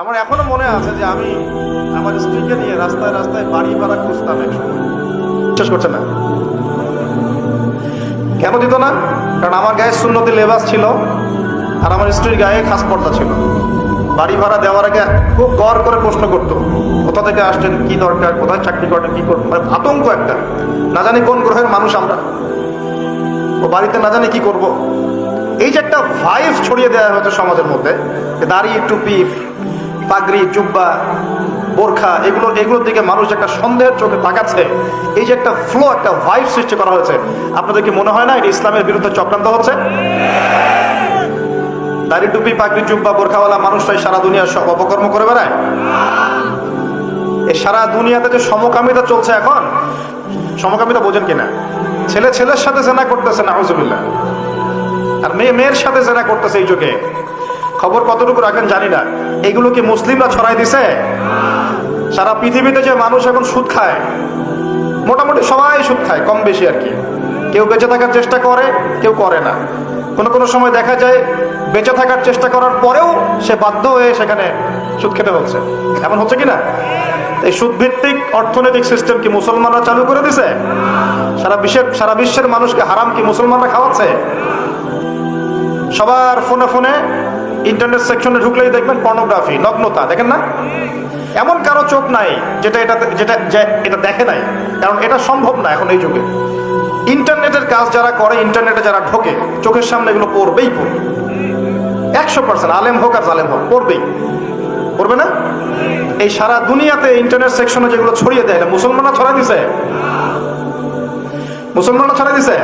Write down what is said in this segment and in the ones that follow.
আমার এখনও মনে আছে যে আমি আমার স্ত্রীকে নিয়ে রাস্তায় রাস্তায় বাড়ি ভাড়া খুঁজতাম বিশ্বাস করছে না? কেন দিত না? কারণ আমার গায়ে শূন্যতি লেবাস ছিল আর আমার স্ত্রীর গায়ে খাস পর্দা ছিল। বাড়ি ভাড়া দেওয়ার আগে খুব গড় করে প্রশ্ন করতো, কোথা থেকে আসছেন, কি দরকার, কোথায় চাকরি করেন, কি করবেন? মানে আতঙ্ক একটা। না জানি কোন গ্রহের মানুষ আমরা। ও বাড়িতে না জানি কি করব। এই যে একটা ভাইভ ছড়িয়ে দেওয়া হয়েছে সমাজের মধ্যে দাড়ি টুপি পাগড়ি, জুব্বা, বোরখা, এগুলো, এগুলোর দিকে মানুষ একটা সন্দেহের চোখে তাকাচ্ছে। এই যে একটা ফ্লো একটা ভাইভ সৃষ্টি করা হয়েছে। আপনাদের কি মনে হয় না এটা ইসলামের বিরুদ্ধে চক্রান্ত হচ্ছে? দাড়ি, টুপি, পাগড়ি, জুব্বা, বোরখাওয়ালা মানুষটাই সারা দুনিয়া সব অপকর্ম করে বেড়ায়। এই সারা দুনিয়াতে যে সমকামিতা চলছে এখন, সমকামিতা বোঝেন কিনা? ছেলে ছেলের সাথে জেনা করতেছে না হজুবিল্লা আর মেয়ে মেয়ের সাথে জেনা করতেছে এই যুগে। খবর কতটুকু রাখেন জানি না। এগুলো কি মুসলিমরা ছড়াই দিছে? সারা পৃথিবীতে যে মানুষ এখন সুদ খায়, মোটামুটি সবাই সুদ খায়, কম বেশি আর কি। কেউ বেঁচে থাকার চেষ্টা করে, কেউ করে না। কোনো কোনো সময় দেখা যায়, বেঁচে থাকার চেষ্টা করার পরেও সে বাধ্য হয়ে সেখানে সুদ খেতে হচ্ছে এমন হচ্ছে কি না? এই সুদভিত্তিক অর্থনৈতিক সিস্টেম কি মুসলমানরা চালু করে দিছে? সারা বিশ্বের সারা বিশ্বের মানুষকে হারাম কি মুসলমানরা খাওয়াচ্ছে? সবার ফোনে ফোনে ইন্টারনেট সেকশনে ঢুকলেই দেখবেন পর্নোগ্রাফি নগ্নতা, দেখেন না? এমন কারও চোখ নাই যেটা এটা যেটা এটা দেখে নাই, কারণ এটা সম্ভব না এখন এই যুগে। ইন্টারনেটের কাজ যারা করে, ইন্টারনেটে যারা ঢোকে, চোখের সামনে এগুলো পড়বেই পড়বে। একশো পার্সেন্ট আলেম হোক আর জালেম হোক, পড়বেই। পড়বে না? এই সারা দুনিয়াতে ইন্টারনেট সেকশনে যেগুলো ছড়িয়ে দেয় মুসলমানরা ছড়াই দিছে? মুসলমানরা ছড়াই দিছে?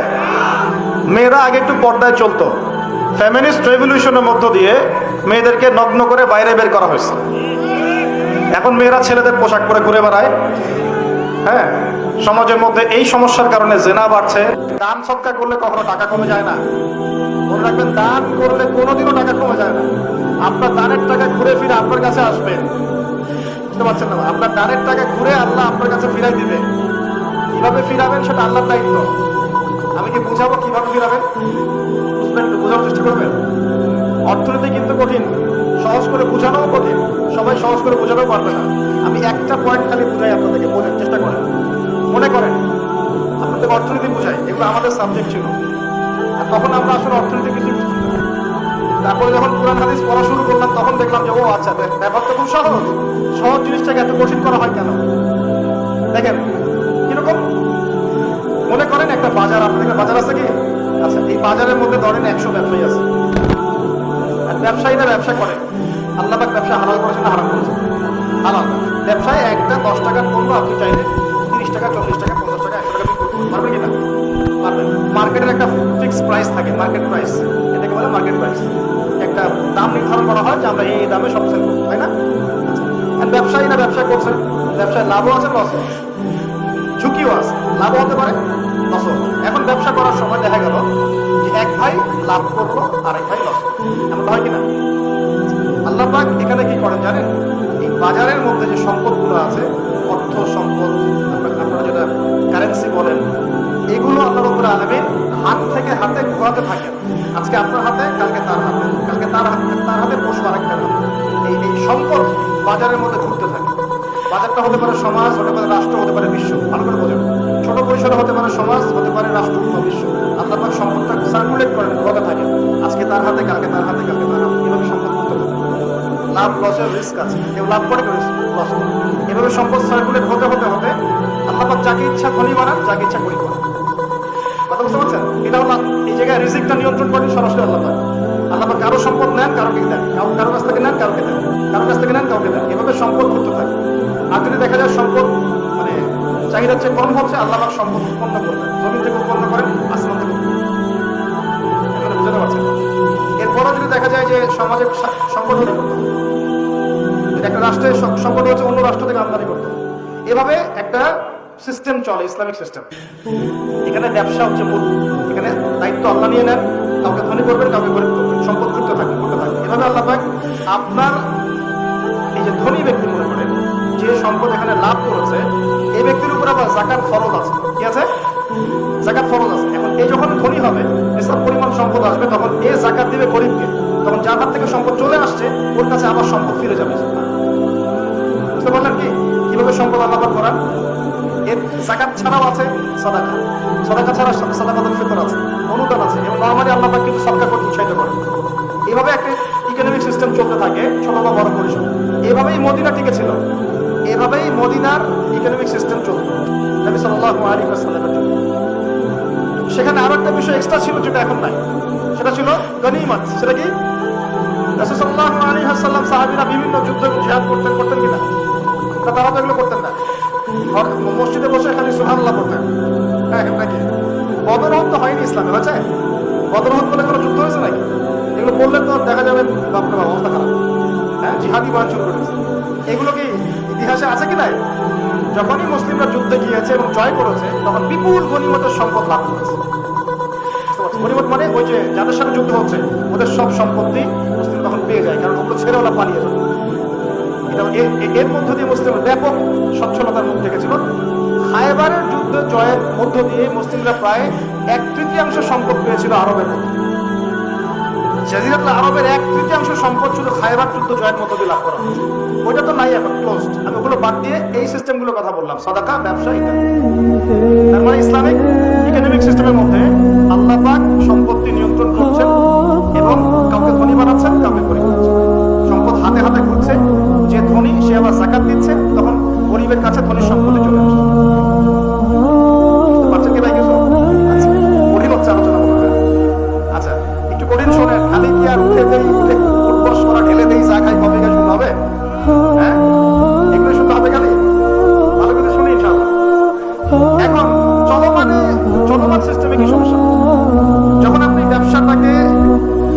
মেয়েরা আগে একটু পর্দায় চলতো। ফ্যামিনিস্ট রেভলিউশনের মধ্য দিয়ে মেয়েদেরকে নগ্ন করে বাইরে বের করা হয়েছে। এখন মেয়েরা ছেলেদের পোশাক পরে ঘুরে বেড়ায়। হ্যাঁ সমাজের মধ্যে এই সমস্যার কারণে জেনা বাড়ছে। দান সৎকার করলে কখনো টাকা কমে যায় না। মনে রাখবেন, দান করলে কোনোদিনও টাকা কমে যায় না। আপনার দানের টাকা ঘুরে ফিরে আপনার কাছে আসবে। বুঝতে পারছেন না? আপনার দানের টাকা ঘুরে আল্লাহ আপনার কাছে ফিরাই দিবে। কীভাবে ফিরাবেন সেটা আল্লাহর দায়িত্ব। আমি কি বুঝাবো কীভাবে ফিরাবেন বুঝবেন বোঝার চেষ্টা করবেন। অর্থনীতি কিন্তু কঠিন। সহজ করে বোঝানোও কঠিন। সবাই সহজ করে বোঝাতেও পারবে না। আমি একটা পয়েন্ট খালি বুঝাই আপনাদেরকে, বোঝার চেষ্টা করেন। মনে করেন আপনাদের অর্থনীতি বুঝাই। এগুলো আমাদের সাবজেক্ট ছিল। আর তখন আমরা আসলে অর্থনীতি কিছু তারপরে যখন কোরআন, হাদিস পড়া শুরু করলাম, তখন দেখলাম যে, ও আচ্ছা ব্যাপ- ব্যাপারটা খুব সহজ। সহজ জিনিসটাকে এত কঠিন করা হয় কেন? দেখেন বাজার আপনাদের বাজার আছে কি? আচ্ছা এই বাজারের মধ্যে ধরেন একশো ব্যবসায়ী আছে। আর ব্যবসায়ীরা ব্যবসা করে। আল্লাহ ব্যবসা হালাল করেছে না হারাম করেছে। হালাল। ব্যবসায় একটা দশ টাকার পণ্য আপনি চাইলে তিরিশ টাকা, চল্লিশ টাকা, পঞ্চাশ টাকা, একশো টাকা করতে পারবেন কিনা? পারবেন মার্কেটের একটা ফিক্স প্রাইস থাকে মার্কেট প্রাইস এটাকে বলে মার্কেট প্রাইস একটা দাম নির্ধারণ করা হয় যে আমরা এই দামে সব সেল করব, তাই না? আর ব্যবসায়ীরা ব্যবসা করছে। ব্যবসায় লাভও আছে লস ঝুঁকিও আছে। লাভও হতে পারে। এখন ব্যবসা করার সময় দেখা গেল যে এক ভাই লাভ করল আর এক ভাই লস এমন হয় কিনা? আল্লাহ পাক এখানে কি করেন জানেন? এই বাজারের মধ্যে যে সম্পদগুলো আছে, অর্থ সম্পদ আপনারা যেটা কারেন্সি বলেন, এগুলো আল্লাহ রব্বুল আলমিন হাত থেকে হাতে ঘোরাতে থাকেন আজকে আপনার হাতে, কালকে তার হাতে। কালকে তার হাতে তার হাতে পশু আরেকটা এই এই সম্পদ বাজারের মধ্যে ঘুরতে থাকে। বাজারটা হতে পারে সমাজ, হতে পারে রাষ্ট্র, হতে পারে বিশ্ব। ভালো করে বোঝেন। ছোট পরিসরে হতে পারে সমাজ, হতে পারে রাষ্ট্র বিশ্ব আল্লাহ পাক সম্পদটা সার্কুলেট করেন ঘোরাতে থাকে। আজকে তার হাতে, কালকে তার হাতে, কালকে তার হাতে। এভাবে সম্পদ করতে থাকে লাভ লসের রিস্ক আছে। কেউ লাভ করে, কেউ লস করে। এভাবে সম্পদ সার্কুলেট হতে হতে হতে আল্লাহ পাক যাকে ইচ্ছা ধনী বানান, যাকে ইচ্ছা গরিব বানান। কথা বুঝতে পারছেন? এটা হলো এই জায়গায় রিজিকটা নিয়ন্ত্রণ করেন সরাসরি আল্লাহ পাক। আল্লাহ পাক কারও সম্পদ নেন কারোকে দেন। কারও কারও কাছ থেকে নেন কারোকে দেন। কারও কাছ থেকে নেন কাউকে দেন। এভাবে সম্পদ করতে থাকে। আর যদি দেখা যায় সম্পদ চাহিদার চেয়ে কম হচ্ছে, আল্লাহ পাক সম্পদ উৎপন্ন করবেন। জমিন থেকে উৎপন্ন করেন, আসমান থেকে এখানে এরপরও যদি দেখা যায় যে সমাজে সংকট হলে করতে। একটা রাষ্ট্রের সংকট হচ্ছে অন্য রাষ্ট্র থেকে আমদানি করতে। এভাবে একটা সিস্টেম চলে, ইসলামিক সিস্টেম এখানে ব্যবসা হচ্ছে মূল। এখানে দায়িত্ব আল্লাহ নিয়ে নেন। কাউকে ধনী করবেন, কাউকে গরিব করবেন। সম্পদ যুক্ত থাকবে করতে থাকবে এভাবে আল্লাহ পাক আপনার এই যে ধনী ব্যক্তি মনে করেন, যে সম্পদ এখানে লাভ করেছে, এই ব্যক্তির আবার জাকাত ফরজ আছে। কি আছে? জাকাত ফরজ আছে। এখন এই যখন ধনী হবে এসব পরিমাণ সম্পদ আসবে, তখন এ জাকাত দিবে গরিবকে। তখন যার হাত থেকে সম্পদ চলে আসছে, ওর কাছে আবার সম্পদ ফিরে যাবে। বুঝতে পারলেন কি? কীভাবে সম্পদ পাক করান? এর জাকাত ছাড়াও আছে সাদাকা। সাদাকা ছাড়া সাদাকাতুল ফিতর আছে, অনুদান আছে, এবং নরমালি আল্লাহ কিন্তু সরকার উৎসাহিত করে এভাবে একটা ইকোনমিক সিস্টেম চলতে থাকে, ছোট বা বড় পরিসর। এভাবেই মদিনা টিকে ছিল। এভাবেই মদিনার ইকোনমিক সিস্টেম চলত। সেখানে আরও একটা বিষয় এক্সট্রা ছিল যেটা এখন নাই। সেটা ছিল গনিমত। সেটা কি? যুদ্ধ করতেন করতেন কিনা? করতেন না। মসজিদে বসে খালি করতেন হ্যাঁ নাকি? তো হয়নি কোনো যুদ্ধ হয়েছে নাকি? এগুলো তো দেখা যাবে হ্যাঁ জিহাদি শুরু করেছে। এগুলো কি ইতিহাসে আছে কি নাই? যখনই মুসলিমরা যুদ্ধে গিয়েছে এবং জয় করেছে, তখন বিপুল গণিমতের সম্পদ লাভ করেছে? গনিমত মানে ওই যে যাদের সাথে যুদ্ধ হচ্ছে, ওদের সব সম্পত্তি মুসলিম তখন পেয়ে যায়, কারণ ওগুলো ছেড়ে ওরা পালিয়ে যাবে এটা এর মধ্য দিয়ে মুসলিম ব্যাপক সচ্ছলতার মুখ দেখেছিল। খায়বারের যুদ্ধ জয়ের মধ্য দিয়ে মুসলিমরা প্রায় এক তৃতীয়াংশ সম্পদ পেয়েছিল আরবের মধ্যে। জাজিরাত আরবের এক তৃতীয়াংশ সম্পদ শুধু খায়বার যুদ্ধ জয়ের মতো দিয়ে লাভ করা হয়েছে। ওইটা তো নাই এখন ক্লোজড আমি ওগুলো বাদ দিয়ে এই সিস্টেমগুলো কথা বললাম। সদাকা, ব্যবসা, ইত্যাদি। তার মানে ইসলামিক ইকোনমিক সিস্টেমের মধ্যে হ্যাঁ? যখন আপনি ব্যবসাটাকে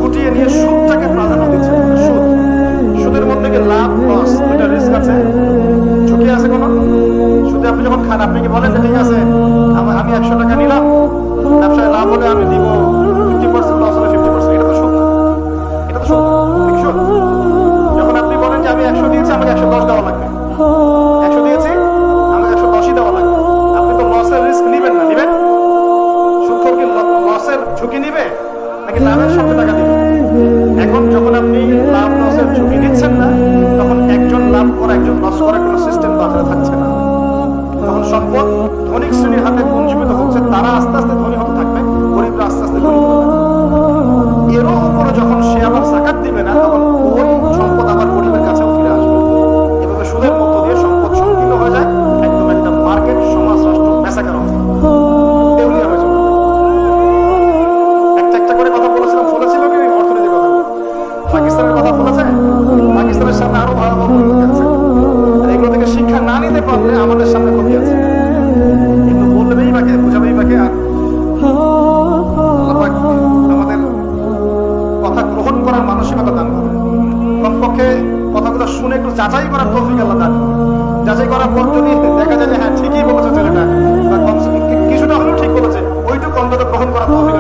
গুটিয়ে নিয়ে সুদটাকে প্রাধান্য সুদ, সুদের মধ্যে লাভ রিস্ক আছে? ঝুঁকি আছে আপনি যখন খান, আপনি কি বলেন ঠিক আছে যাচাই করার তৌফিক আল্লাহ দান যাচাই করার পর যদি দেখা যায় যে হ্যাঁ ঠিকই বলেছে ছেলেটা কিছুটা হলেও ঠিক বলেছে, ওইটুকু অন্তত গ্রহণ করার তৌফিক করে।